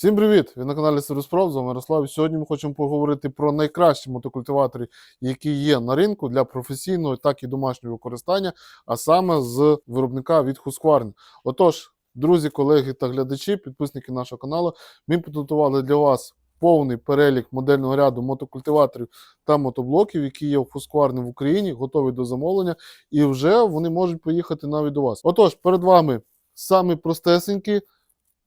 Всім привіт! Ви на каналі Сервіспров, з вами Ярослав. Сьогодні ми хочемо поговорити про найкращі мотокультиватори, які є на ринку для професійного, так і домашнього використання, а саме з виробника від Husqvarna. Отож, друзі, колеги та глядачі, підписники нашого каналу, ми підготували для вас повний перелік модельного ряду мотокультиваторів та мотоблоків, які є в Husqvarna в Україні, готові до замовлення, і вже вони можуть поїхати навіть до вас. Отож, перед вами самі простесенькі,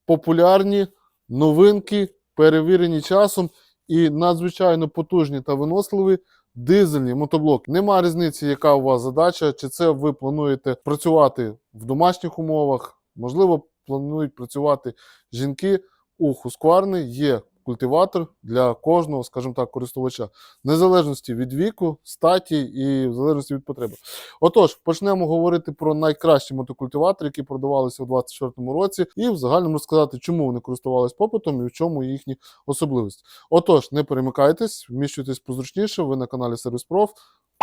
популярні новинки, перевірені часом і надзвичайно потужні та виносливі дизельні мотоблоки. Нема різниці, яка у вас задача, чи це ви плануєте працювати в домашніх умовах, можливо, планують працювати жінки. У Хускварни є культиватор для кожного, скажімо так, користувача, незалежності від віку, статі і в залежності від потреби. Отож, почнемо говорити про найкращі мотокультиватори, які продавалися у 2024 році, і в загальному розказати, чому вони користувалися попитом і в чому їхні особливості. Отож, не перемикайтесь, вміщуйтесь позручніше. Ви на каналі Сервіс Проф.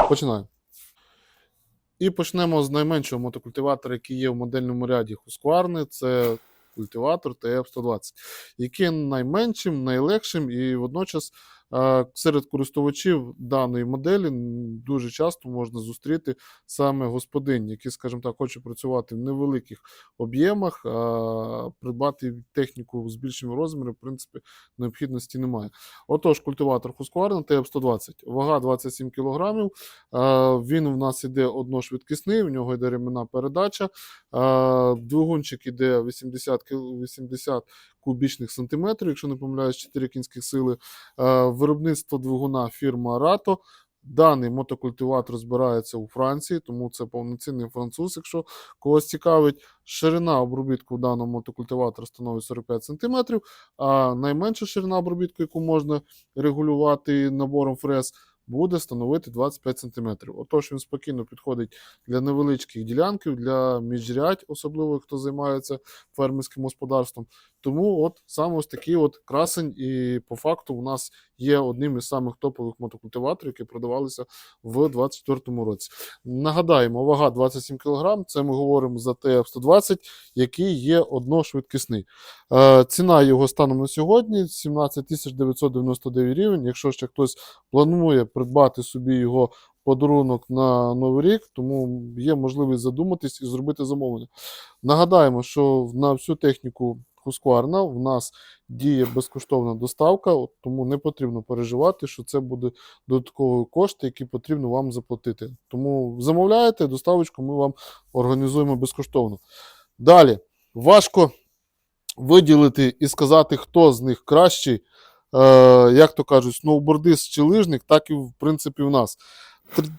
Починаємо. І почнемо з найменшого мотокультиватора, який є в модельному ряді Husqvarna. Це культиватор TF120, який найменшим, найлегшим і водночас серед користувачів даної моделі дуже часто можна зустріти саме господинь, які, скажімо так, хочуть працювати в невеликих об'ємах, а придбати техніку з більшими розмірами, в принципі, необхідності немає. Отож, культиватор Husqvarna TF120, вага 27 кг. Він у нас іде одношвидкісний, в нього йде ременна передача. Двигунчик іде 80 кіл- 80 кубічних сантиметрів, якщо не помиляюсь, 4 кінських сили. Е, Виробництво двигуна фірма Rato. Даний мотокультиватор збирається у Франції, тому це повноцінний француз, якщо когось цікавить. Ширина обробітку даного мотокультиватора становить 45 см, а найменша ширина обробітку, яку можна регулювати набором фрез, буде становити 25 см. Отож, він спокійно підходить для невеличких ділянків, для міжрядь, особливо хто займається фермерським господарством. Тому от саме ось такий от красень, і по факту у нас є одним із самих топових мотокультиваторів, які продавалися в 2024 році. Нагадаємо, вага 27 кг, це ми говоримо за ТФ-120, який є одношвидкісний. Е, ціна його станом на сьогодні 17 999 гривень. Якщо ще хтось планує придбати собі його подарунок на Новий рік, тому є можливість задуматись і зробити замовлення. Нагадаємо, що на всю техніку Husqvarna в нас діє безкоштовна доставка, тому не потрібно переживати, що це буде додаткові кошти, які потрібно вам заплатити. Тому замовляєте доставочку, ми вам організуємо безкоштовно. Далі, важко виділити і сказати, хто з них кращий, е, як то кажуть, сноубордист чи лижник, так і в принципі в нас.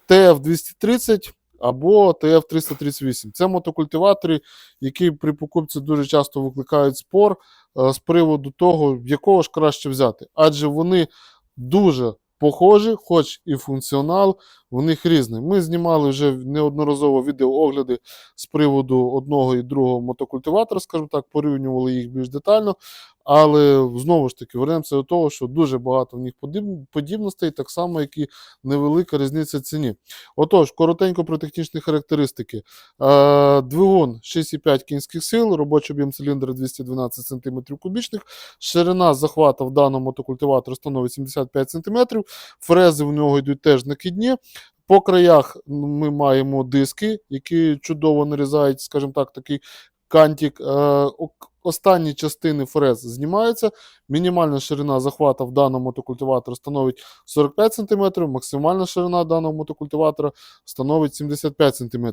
TF230 або TF338. Це мотокультиватори, які при покупці дуже часто викликають спор е, з приводу того, якого ж краще взяти. Адже вони дуже похожі, хоч і функціонал в них різний. Ми знімали вже неодноразово відеоогляди з приводу одного і другого мотокультиватора, скажімо так, порівнювали їх більш детально. Але знову ж таки вернемося до того, що дуже багато в них подібностей, так само, як і невелика різниця ціні. Отож, коротенько про технічні характеристики. Двигун 6,5 кінських сил, робочий об'єм циліндра 212 см кубічних, ширина захвату в даному мотокультиватору становить 75 см, фрези в нього йдуть теж накидні. По краях ми маємо диски, які чудово нарізають, скажімо так, такий кантик. Е, Останні частини фрез знімаються. Мінімальна ширина захвату в даному мотокультиватору становить 45 см, максимальна ширина даного мотокультиватора становить 75 см.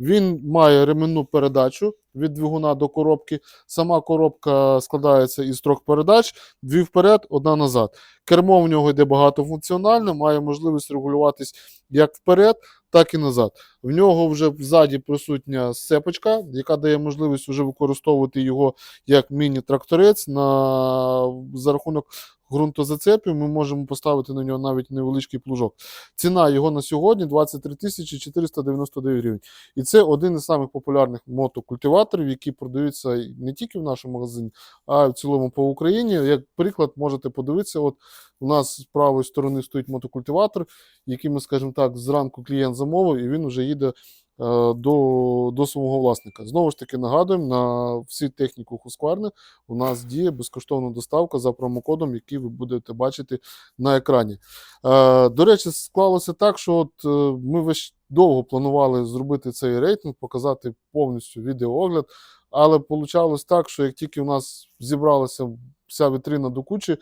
Він має ременну передачу від двигуна до коробки. Сама коробка складається із трьох передач: дві вперед, одна назад. Кермо в нього йде багатофункціональне, має можливість регулюватись як вперед, так і назад. В нього вже ззаді присутня сцепочка, яка дає можливість вже використовувати його як міні-тракторець на за рахунок ґрунтозацепів. Ми можемо поставити на нього навіть невеличкий плужок. Ціна його на сьогодні 23 тисячі 499 гривень. І це один із самих популярних мотокультиваторів, які продаються не тільки в нашому магазині, а й в цілому по Україні. Як приклад, можете подивитися, от у нас з правої сторони стоїть мотокультиватор, який ми, скажімо так, зранку клієнт замовив, і він вже їде до, до свого власника. Знову ж таки, нагадуємо, на всі техніку Husqvarna у нас діє безкоштовна доставка за промокодом, який ви будете бачити на екрані. Е, До речі, склалося так, що от е, ми весь довго планували зробити цей рейтинг, показати повністю відеоогляд. Але вийшло так, що як тільки у нас зібралася вся вітрина до кучі,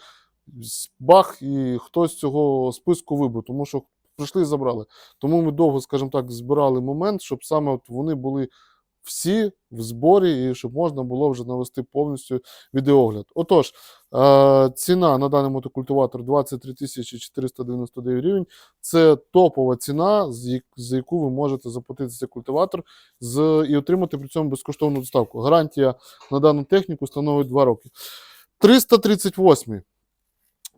бах, і хтось з цього списку вибив, тому що прийшли і забрали. Тому ми довго, скажімо так, збирали момент, щоб саме от вони були всі в зборі, і щоб можна було вже навести повністю відеогляд. Отож, е, ціна на даний мотокультиватор 23 тисячі 499 гривень. Це топова ціна, з яку ви можете заплатити цей культиватор з, і отримати при цьому безкоштовну доставку. Гарантія на дану техніку становить 2 роки. 338.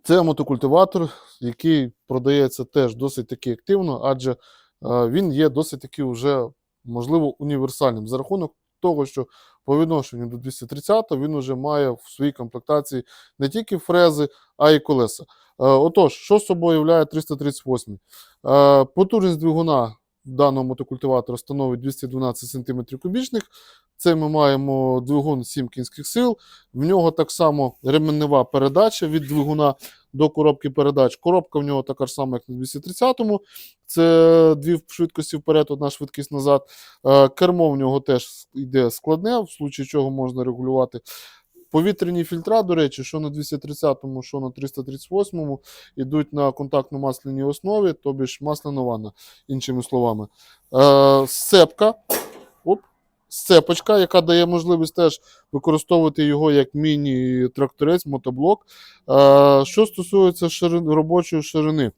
Це мотокультиватор, який продається теж досить таки активно, адже е, він є досить таки вже, можливо, універсальним за рахунок того, що по відношенню до 230 він вже має в своїй комплектації не тільки фрези, а й колеса. Е, Отож, що з собою являє 338? Е, Потужність двигуна даного мотокультиватора становить 212 см кубічних. Це ми маємо двигун 7 кінських сил. В нього так само ременева передача від двигуна до коробки передач. Коробка в нього така ж сама, як на 230-му. Це дві швидкості вперед, одна швидкість назад. Е, Кермо в нього теж йде складне, в случаї чого можна регулювати. Повітряні фільтра, до речі, що на 230-му, що на 338-му, йдуть на контактно-масляній основі, тобі ж масляна ванна, іншими словами. Е, сцепка. Сцепочка, яка дає можливість теж використовувати його як міні-тракторець, мотоблок. Що стосується ширин, робочої ширини,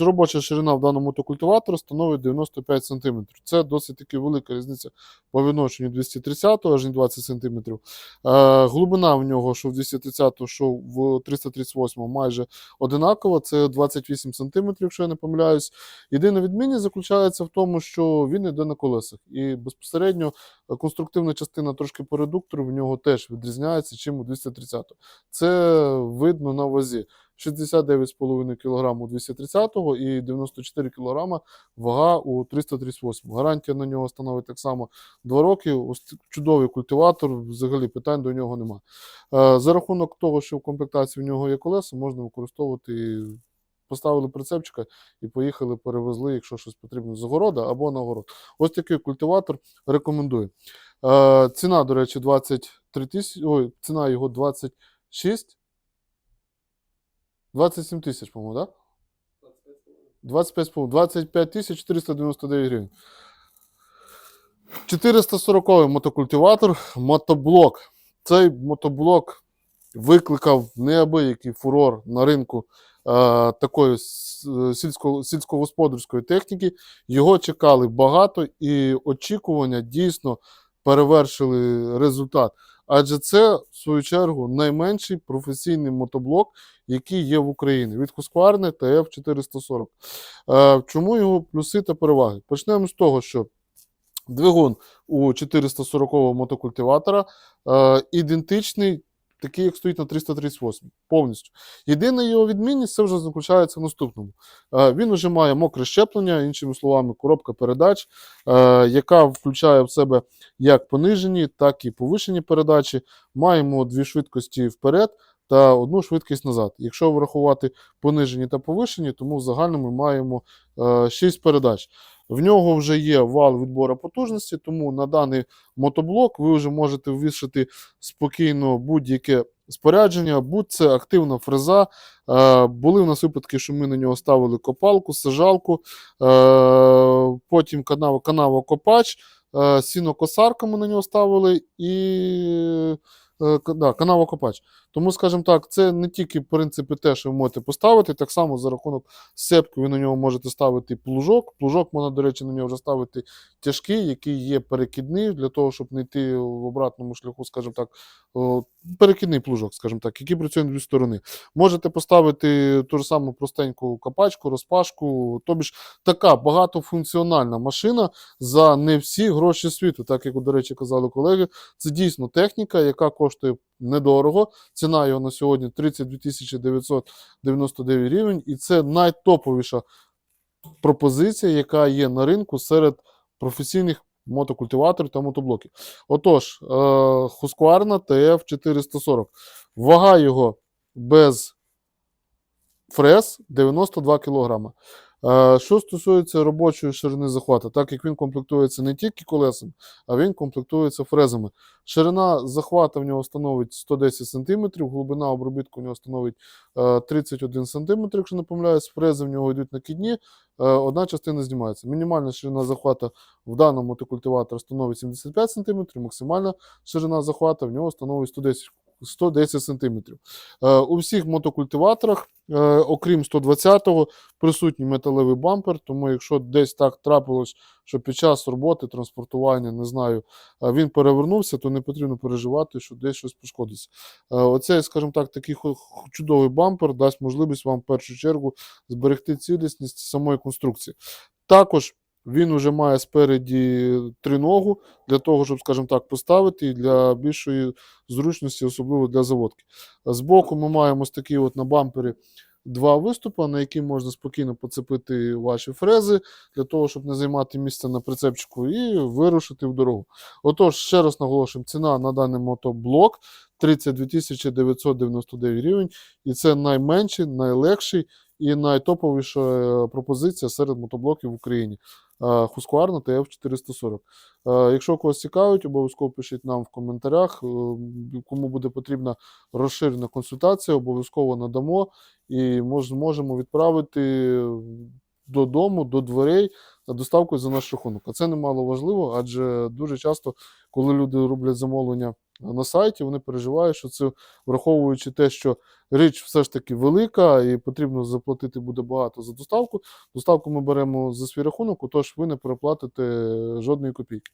робоча ширина в даному мотокультиватору становить 95 см. Це досить таки велика різниця по відношенню 230 аж не 20 см. Е, глибина в нього, що в 230, що в 338 майже одинакова, це 28 см, якщо я не помиляюсь. Єдина відмінність заключається в тому, що він йде на колесах. І безпосередньо е, конструктивна частина трошки по редуктору в нього теж відрізняється, чим у 230. Це видно на вазі. 69,5 кг у 230 і 94 кг вага у 338. Гарантія на нього становить так само 2 роки. Ось чудовий культиватор, взагалі питань до нього нема. Е, За рахунок того, що в комплектації в нього є колеса, можна використовувати. Поставили прицепчика і поїхали, перевезли, якщо щось потрібно з огорода або на огород. Ось такий культиватор рекомендую. Е, ціна, до речі, 23 тисячі. Ой, ціна його 26. 27 тисяч, по-моєму? Да? 25, по- 25 тисяч 499 гривень. 440 мотокультиватор, мотоблок. Цей мотоблок викликав неабиякий фурор на ринку е, такої е, сільсько, сільськогосподарської техніки. Його чекали багато, і очікування дійсно перевершили результат. Адже це, в свою чергу, найменший професійний мотоблок, який є в Україні від Husqvarna TF440. Е, чому його плюси та переваги? Почнемо з того, що двигун у 440 мотокультиватора е, ідентичний, такий, як стоїть на 338, повністю. Єдина його відмінність це вже заключається в наступному. Е, він вже має мокре щеплення, іншими словами, коробка передач, е, яка включає в себе як понижені, так і повишені передачі. Маємо дві швидкості вперед. Та одну швидкість назад. Якщо врахувати понижені та повишені, тому в загальному ми маємо е, 6 передач. В нього вже є вал відбору потужності, тому на даний мотоблок ви вже можете ввішати спокійно будь-яке спорядження, будь це активна фреза. Е, були в нас випадки, що ми на нього ставили копалку, сажалку, е, потім канава, канавокопач, е, сінокосарка ми на нього ставили і е, да. Тому, скажімо так, це не тільки в принципі те, що ви можете поставити, так само за рахунок сепки ви на нього можете ставити плужок. Плужок можна, до речі, на нього вже ставити тяжкий, який є перекидний, для того, щоб не йти в обратному шляху, скажімо так, перекидний плужок, скажімо так, який працює на дві сторони. Можете поставити ту ж саму простеньку копачку, розпашку, тобі ж така багатофункціональна машина за не всі гроші світу, так як, до речі, казали колеги. Це дійсно техніка, яка коштує недорого. Ціна його на сьогодні 32 999 гривень, і це найтоповіша пропозиція, яка є на ринку серед професійних мотокультиваторів та мотоблоків. Отож, Husqvarna TF440. Вага його без фрез 92 кг. Е, Що стосується робочої ширини захвату, так як він комплектується не тільки колесами, а він комплектується фрезами. Ширина захвату в нього становить 110 см, глибина обробітку в нього становить е, 31 см, якщо не помиляюсь, фрези в нього йдуть накидні, е, одна частина знімається. Мінімальна ширина захвату в даному мотокультиваторі становить 75 см, максимальна ширина захвату в нього становить 110 110 см. Е, у всіх мотокультиваторах, е, окрім 120-го, присутній металевий бампер, тому якщо десь так трапилось, що під час роботи, транспортування, не знаю, е, він перевернувся, то не потрібно переживати, що десь щось пошкодиться. Оцей, скажімо так, такий чудовий бампер дасть можливість вам в першу чергу зберегти цілісність самої конструкції. Також він вже має спереді триногу для того, щоб, скажімо так, поставити для більшої зручності, особливо для заводки. Збоку ми маємо ось такі от на бампері два виступи, на які можна спокійно поцепити ваші фрези для того, щоб не займати місце на прицепчику і вирушити в дорогу. Отож, ще раз наголошуємо, ціна на даний мотоблок 32 999 гривень, і це найменший, найлегший і найтоповіша е, пропозиція серед мотоблоків в Україні. Husqvarna TF440. Е, Якщо когось цікавить, обов'язково пишіть нам в коментарях. Е, Кому буде потрібна розширена консультація, обов'язково надамо і мож, можемо відправити додому, до дверей доставку за наш рахунок. А це немало важливо, адже дуже часто, коли люди роблять замовлення на сайті, вони переживають, що це враховуючи те, що річ все ж таки велика і потрібно заплатити буде багато за доставку. Доставку ми беремо за свій рахунок, отож ви не переплатите жодної копійки.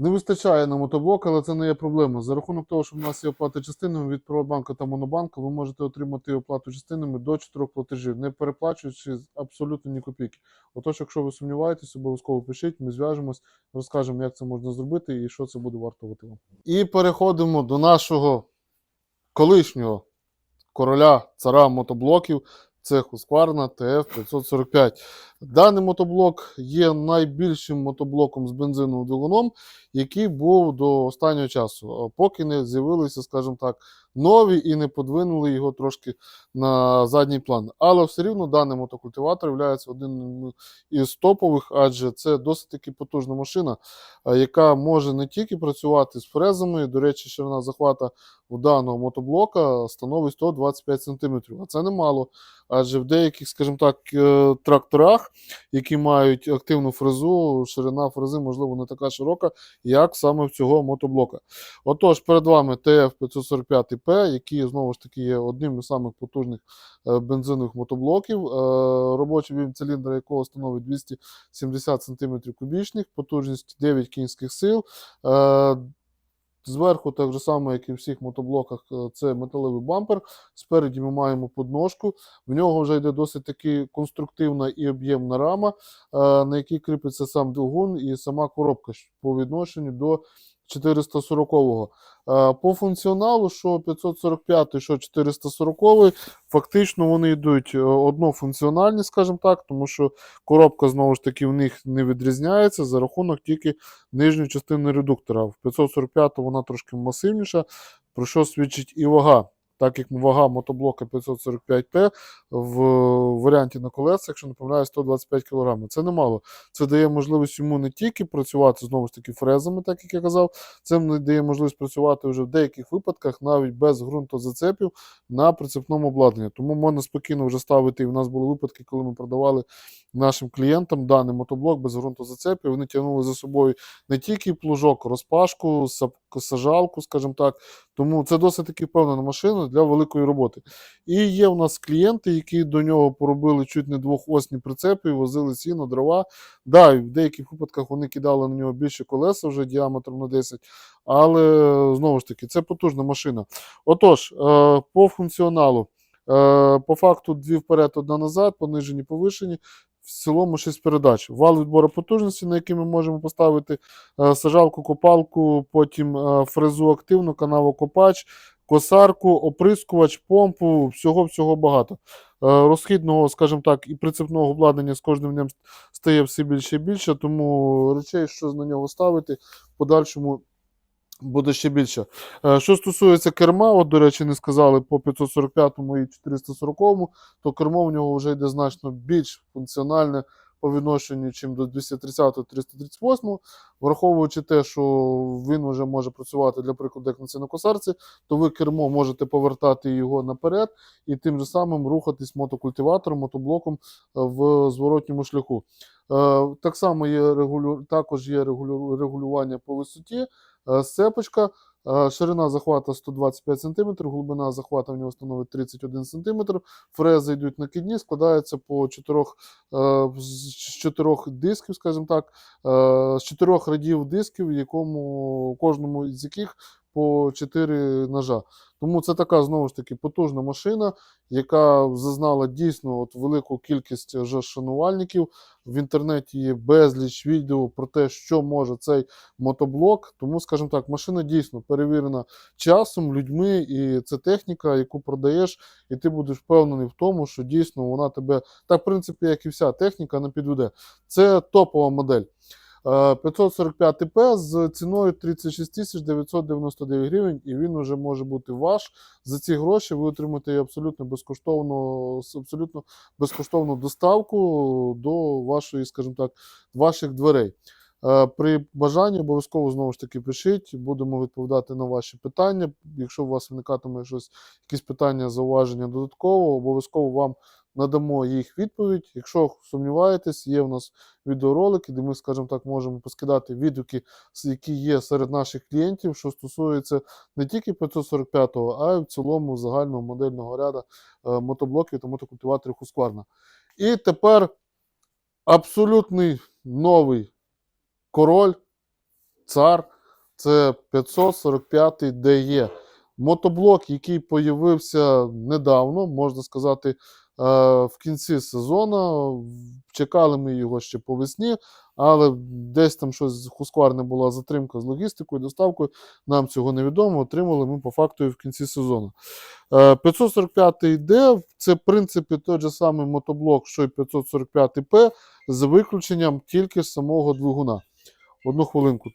Не вистачає на мотоблок, але це не є проблема. За рахунок того, що в нас є оплата частинами від Приватбанку та Монобанку, ви можете отримати оплату частинами до 4 платежів, не переплачуючи абсолютно ні копійки. Отож, якщо ви сумніваєтесь, обов'язково пишіть, ми зв'яжемось, розкажемо, як це можна зробити і що це буде вартувати вам. І переходимо до нашого колишнього короля цара мотоблоків. Це Husqvarna TF545. Даний мотоблок є найбільшим мотоблоком з бензиновим двигуном, який був до останнього часу, поки не з'явилися, скажімо так, нові і не подвинули його трошки на задній план. Але все рівно даний мотокультиватор є одним із топових, адже це досить таки потужна машина, е, яка може не тільки працювати з фрезами. До речі, ширина захвата у даного мотоблока становить 125 см, а це немало. Адже в деяких, скажімо так, е, які мають активну фрезу, ширина фрези, можливо, не така широка, як саме в цього мотоблока. Отож, перед вами TF545P, який знову ж таки є одним із самих потужних е, бензинових мотоблоків, е, робочий він циліндра якого становить 270 см кубічних, потужність 9 кінських сил. Зверху, так же само, як і в всіх мотоблоках, е, це металевий бампер. Спереді ми маємо подножку. В нього вже йде досить таки конструктивна і об'ємна рама, е, на якій кріпиться сам двигун і сама коробка по відношенню до 440-го. Е, По функціоналу, що 545, що 440, фактично вони йдуть е, однофункціональні, скажімо так, тому що коробка знову ж таки в них не відрізняється за рахунок тільки нижньої частини редуктора. В 545 вона трошки масивніша, про що свідчить і вага. Так як вага мотоблока 545П в варіанті на колесах, якщо не помиляю, 125 кг. Це немало. Це дає можливість йому не тільки працювати знову ж таки фрезами, так як я казав, це дає можливість працювати вже в деяких випадках навіть без ґрунтозацепів на прицепному обладнанні. Тому можна спокійно вже ставити. І в нас були випадки, коли ми продавали нашим клієнтам даний мотоблок без ґрунтозацепів. Вони тягнули за собою не тільки плужок, розпашку, сажалку, скажімо так. Тому це досить таки впевнена машина для великої роботи. І є у нас клієнти, які до нього поробили чуть не двохосні прицепи, возили сіно, дрова. Да, в деяких випадках вони кидали на нього більше колеса вже діаметром на 10, але знову ж таки, це потужна машина. Отож, е, по функціоналу. Е, По факту дві вперед, одна назад, понижені, повишені. В цілому 6 передач. Вал відбору потужності, на який ми можемо поставити е, сажалку, копалку, потім е, фрезу активну, канавокопач, косарку, оприскувач, помпу, всього-всього багато. розхідного, скажімо так, і прицепного обладнання з кожним днем стає все більше і більше, тому речей, що на нього ставити, в подальшому буде ще більше. Е, Що стосується керма, от, до речі, не сказали по 545 і 440, то кермо в нього вже йде значно більш функціональне по відношенню, чим до 230-338, враховуючи те, що він вже може працювати, для прикладу, як на сінокосарці, то ви кермо можете повертати його наперед і тим же самим рухатись мотокультиватором, мотоблоком е, в зворотньому шляху. Е, Так само є регулю... також є регулю... регулювання по висоті, сцепочка, е, ширина захвата 125 см, глибина захвата в нього становить 31 см, фрези йдуть накидні, складаються по чотирьох, е, з чотирьох дисків, скажімо так, е, з чотирьох радів дисків, якому кожному з яких по 4 ножа. Тому це така знову ж таки потужна машина, яка зазнала дійсно от велику кількість вже шанувальників. В інтернеті є безліч відео про те, що може цей мотоблок. Тому, скажімо так, машина дійсно перевірена часом, людьми, і це техніка, яку продаєш, і ти будеш впевнений в тому, що дійсно вона тебе, так, в принципі, як і вся техніка, не підведе. Це топова модель. Е, 545 п з ціною 36 тисяч 999 гривень, і він вже може бути ваш. За ці гроші ви отримаєте абсолютно безкоштовну, абсолютно безкоштовну доставку до вашої, скажімо так, ваших дверей. Е, При бажанні обов'язково знову ж таки пишіть, будемо відповідати на ваші питання. Якщо у вас виникатиме щось, якісь питання, зауваження додатково, обов'язково вам надамо їх відповідь. Якщо сумніваєтесь, є в нас відеоролики, де ми, скажімо так, можемо поскидати відгуки, які є серед наших клієнтів, що стосується не тільки 545-го, а й в цілому загального модельного ряду е, мотоблоків та мотокультиваторів Husqvarna. І тепер абсолютний новий король, цар, це 545 й DE. Мотоблок, який появився недавно, можна сказати, в кінці сезону. Чекали ми його ще по весні, але десь там щось з Husqvarna була затримка з логістикою, доставкою. Нам цього невідомо. Отримали ми по факту і в кінці сезону. Е, 545 d це, в принципі, той же самий мотоблок, що й 545 п з виключенням тільки самого двигуна. Одну хвилинку.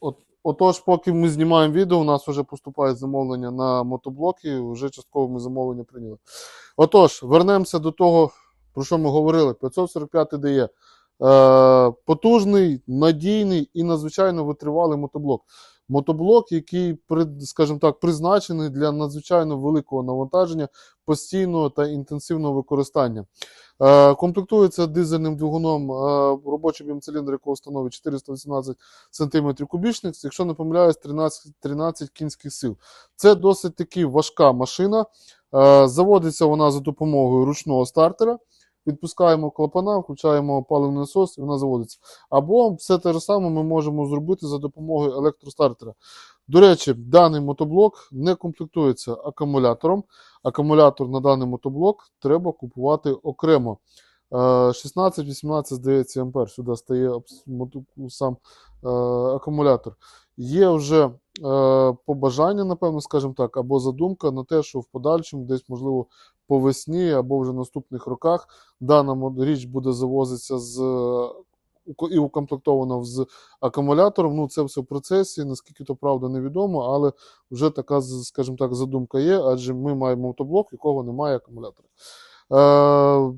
От, отож, поки ми знімаємо відео, у нас вже поступають замовлення на мотоблоки, вже частково ми замовлення прийняли. Отож, вернемося до того, про що ми говорили. 545 DE. Е, потужний, надійний і надзвичайно витривалий мотоблок. Мотоблок, який, скажімо так, призначений для надзвичайно великого навантаження, постійного та інтенсивного використання. Е, Комплектується дизельним двигуном, е, робочий об'єм циліндра, якого становить 418 см кубічних, якщо не помиляюсь, 13, 13 кінських сил. Це досить таки важка машина. Е, Заводиться вона за допомогою ручного стартера. Відпускаємо клапана, включаємо паливний насос, і вона заводиться. Або все те ж саме ми можемо зробити за допомогою електростартера. До речі, даний мотоблок не комплектується акумулятором. Акумулятор на даний мотоблок треба купувати окремо. Е, 16-18, здається, ампер. Сюди стає сам е, акумулятор. Є вже е, побажання, напевно, скажімо так, або задумка на те, що в подальшому, десь, можливо, по весні або вже наступних роках дана річ буде завозитися з е, і укомплектована з акумулятором. Ну, це все в процесі, наскільки то правда, невідомо, але вже така, скажімо так, задумка є, адже ми маємо мотоблок, якого немає акумулятора. Е,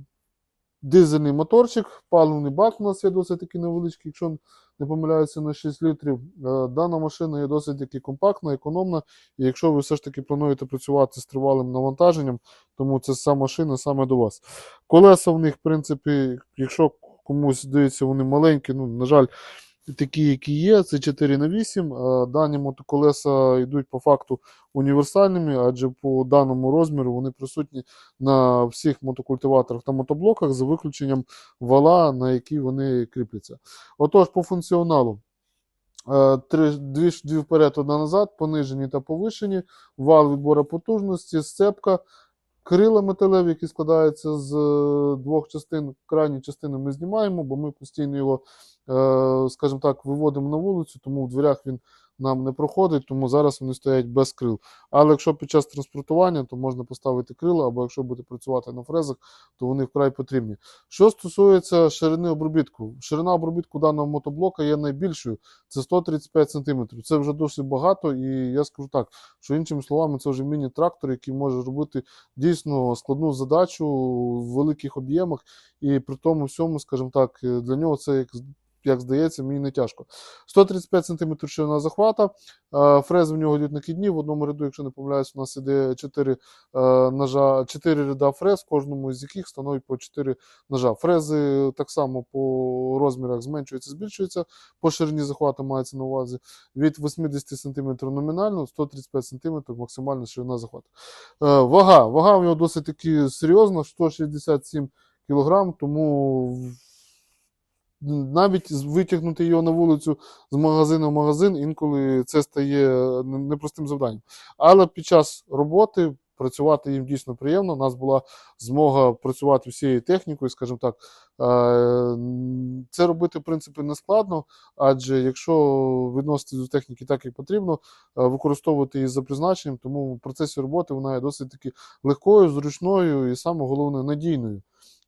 дизельний моторчик, паливний бак у нас є досить таки невеличкий, якщо не помиляюся, на 6 літрів. Е, Дана машина є досить таки компактна, економна. І якщо ви все ж таки плануєте працювати з тривалим навантаженням, тому це ця машина саме до вас. Колеса в них, в принципі, якщо комусь здається, вони маленькі, ну, на жаль, такі, які є, це 4 на 8. Е, Дані мотоколеса йдуть по факту універсальними, адже по даному розміру вони присутні на всіх мотокультиваторах та мотоблоках за виключенням вала, на який вони кріпляться. Отож, по функціоналу. Е, Три, дві, дві вперед, одна назад, понижені та повишені, вал відбору потужності, сцепка, крила металеві, які складаються з е, двох частин. Крайні частини ми знімаємо, бо ми постійно його, е, скажімо так, виводимо на вулицю, тому в дверях він нам не проходить, тому зараз вони стоять без крил. Але якщо під час транспортування, то можна поставити крила, або якщо буде працювати на фрезах, то вони вкрай потрібні. Що стосується ширини обробітку, ширина обробітку даного мотоблока є найбільшою. Це 135 см. Це вже досить багато, і я скажу так, що іншими словами, це вже міні-трактор, який може робити дійсно складну задачу в великих об'ємах, і при тому всьому, скажімо так, для нього це як. Як здається, мені не тяжко. 135 см ширина захвата. Е, Фрези в нього йдуть накидні. В одному ряду, якщо не помиляюсь, у нас іде 4 ножа, 4 ряда фрез, кожному з яких становить по 4 ножа. Фрези так само по розмірах зменшуються, збільшуються. По ширині захвату мається на увазі від 80 см номінально, 135 см максимальна ширина захвату. Е, Вага. Вага в нього досить таки серйозна, 167 кг, тому навіть витягнути його на вулицю з магазину в магазин інколи це стає непростим завданням. Але під час роботи працювати їм дійсно приємно. У нас була змога працювати всією технікою, скажімо так. Це робити, в принципі, не складно, адже якщо відноситись до техніки так, як потрібно, використовувати її за призначенням, тому в процесі роботи вона є досить таки легкою, зручною і саме головне надійною.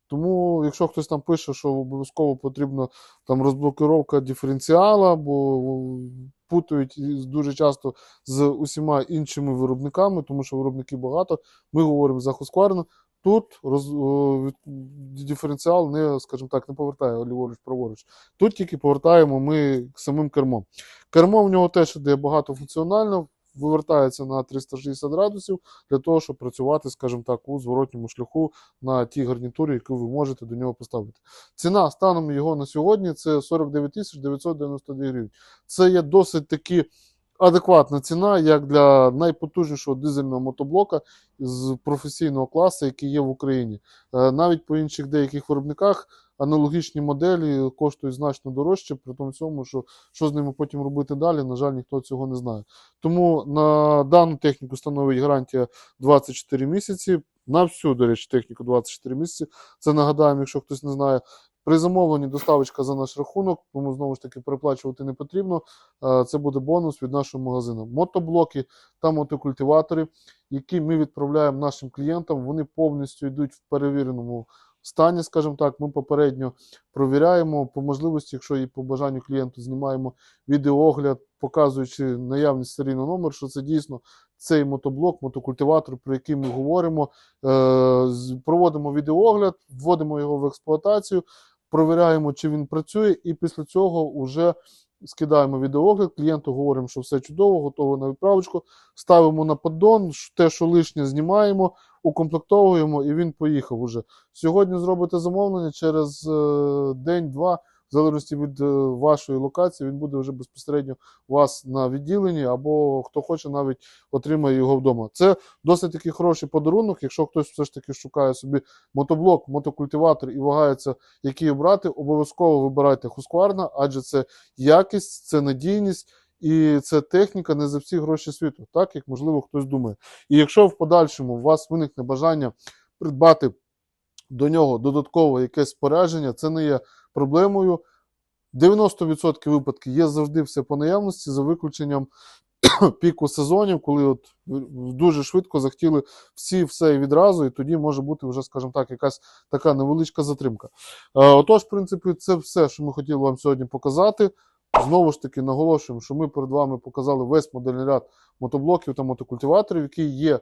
Тому, якщо хтось там пише, що обов'язково потрібна там розблокировка диференціала, бо путають дуже часто з усіма іншими виробниками, тому що виробників багато. Ми говоримо за Husqvarna. Тут роз, диференціал не, скажімо так, не повертає ліворуч, праворуч. Тут тільки повертаємо ми самим кермом. Кермо в нього теж іде багатофункціонально, вивертається на 360 градусів для того, щоб працювати, скажімо так, у зворотньому шляху на тій гарнітурі, яку ви можете до нього поставити. Ціна станом його на сьогодні це 49 тисяч 992 гривень. Це є досить таки адекватна ціна, як для найпотужнішого дизельного мотоблока з професійного класу, який є в Україні. Е, Навіть по інших деяких виробниках аналогічні моделі коштують значно дорожче, при тому всьому, що що з ними потім робити далі, на жаль, ніхто цього не знає. Тому на дану техніку становить гарантія 24 місяці. На всю, до речі, техніку 24 місяці. Це нагадаємо, якщо хтось не знає. При замовленні доставочка за наш рахунок, тому знову ж таки переплачувати не потрібно. Е, Це буде бонус від нашого магазину. Мотоблоки та мотокультиватори, які ми відправляємо нашим клієнтам, вони повністю йдуть в перевіреному стані, скажімо так. Ми попередньо провіряємо по можливості, якщо і по бажанню клієнту знімаємо відеоогляд, показуючи наявність серійного номер, що це дійсно цей мотоблок, мотокультиватор, про який ми говоримо. Е, Проводимо відеоогляд, вводимо його в експлуатацію, провіряємо, чи він працює, і після цього вже скидаємо відеоогляд, клієнту говоримо, що все чудово, готово на відправочку, ставимо на поддон, те, що лишнє, знімаємо, укомплектовуємо, і він поїхав уже. Сьогодні зробите замовлення через е, день-два, залежності від е, вашої локації, він буде вже безпосередньо у вас на відділенні, або хто хоче, навіть отримає його вдома. Це досить такий хороший подарунок. Якщо хтось все ж таки шукає собі мотоблок, мотокультиватор і вагається, який обрати, обов'язково вибирайте Husqvarna, адже це якість, це надійність. І це техніка не за всі гроші світу, так як можливо хтось думає. І якщо в подальшому у вас виникне бажання придбати до нього додаткове якесь спорядження, це не є проблемою. 90% випадків є завжди все по наявності, за виключенням піку сезонів, коли от дуже швидко захотіли всі все і відразу, і тоді може бути вже, скажімо так, якась така невеличка затримка. Е, Отож, в принципі, це все, що ми хотіли вам сьогодні показати. Знову ж таки, наголошуємо, що ми перед вами показали весь модельний ряд мотоблоків та мотокультиваторів, які є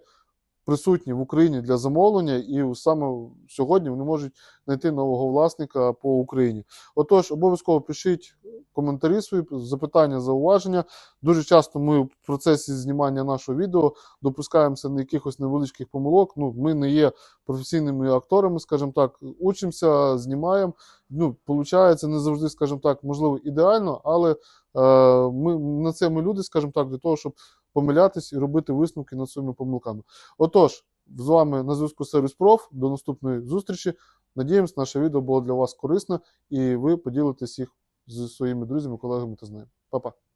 присутні в Україні для замовлення, і саме сьогодні вони можуть знайти нового власника по Україні. Отож, обов'язково пишіть коментарі свої, запитання, зауваження. Дуже часто ми в процесі знімання нашого відео допускаємося на якихось невеличких помилок. Ну, ми не є професійними акторами, скажімо так, учимося, знімаємо. Ну, виходить, не завжди, скажімо так, можливо, ідеально, але ми на це ми люди, скажімо так, для того, щоб помилятись і робити висновки над своїми помилками. Отож, з вами на зв'язку Сервіс Проф. До наступної зустрічі. Надіємось, наше відео було для вас корисне і ви поділитесь їх зі своїми друзями, колегами та знайомими. Па-па.